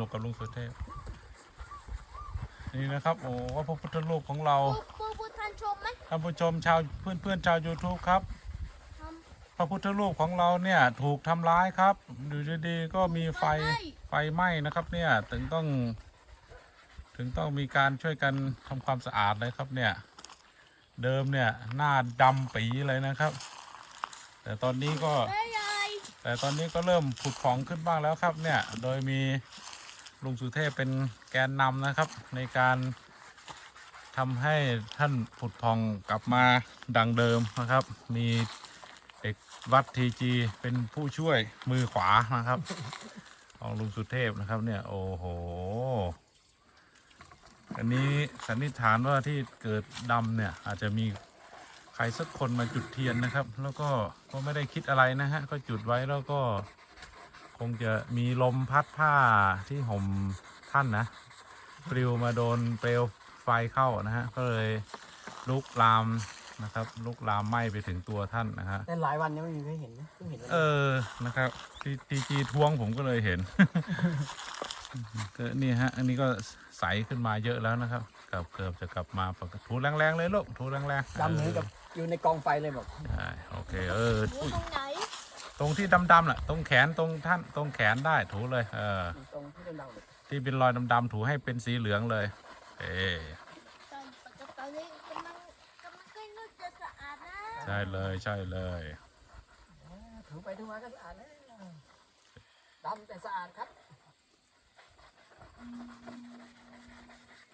นุกกับลุงสุเทพนี่นะครับโอ้พระพุทธรูปของเราปูปูปูทันชมไหมท่านผู้ชมชาวเพื่อนเพื่อนๆชาว YouTube ครับทพระพุทธรูปของเราเนี่ยถูกทำร้ายครับอยู่ดีๆก็มีำไฟไฟไหม้นะครับ เนี่ยถึงต้อง ถึงต้องมีการช่วยกันทำความสะอาดเลยครับเนี่ย เดิมเนี่ยหน้าดำปีเลยนะครับ แต่ตอนนี้ก็ได้ยายแต่ตอนนี้ก็เริ่มผุดผ่องขึ้นบ้างแล้วครับเนี่ย โดยมี ลุงสุเทพเป็นแกนนำนะครับ ในการทำให้ท่านผุดผ่องกลับมาดังเดิมนะครับ มีเอกวัดทีจีเป็นผู้ช่วยมือขวานะครับของลุงสุเทพนะครับเนี่ยโอ้โห อันนี้สันนิษฐานว่าที่เกิดดำเนี่ยอาจจะมีใครสักคนมาจุดเทียนนะครับ แล้วก็ก็ไม่ได้คิดอะไรนะฮะก็จุดไว้แล้วก็ คงจะมีลมพัดผ้าที่ห่มท่านนะปลิวมาโดนเปลวไฟเข้านะฮะก็เลยลุกลามนะครับลุกลามไหม้ไปถึงตัวท่านนะฮะแต่หลายวันยังไม่มีใครเห็นนะเพิ่งเห็นวันเอนี้อนะครับทีทีจีทวงผมก็เลยเห็น ก็นี่ฮะ อันนี้ก็ใสขึ้นมาเยอะแล้วนะครับเกือบเกือบจะกลับมาปกติถูแรงๆเลยลูกถูแรงๆดำเหมือนกับอยู่ในกองไฟเลยบอกใช่โอเคเออหมูอุ๊ยตรงไหน ตรงที่ดำๆน่ะตรงแขนตรงท่านตรงแขนได้ถูเลย เออ ตรงที่ดำๆเลยที่เป็นรอยดำๆถูให้เป็นสีเหลืองเลย เอตอนตอนนี้กำลังกำลังใกล้นุ่จะสะอาดนะใช่เลยใช่เลย ถูไปถูมาก็สะอาดแล้วดำแต่สะอาดครับ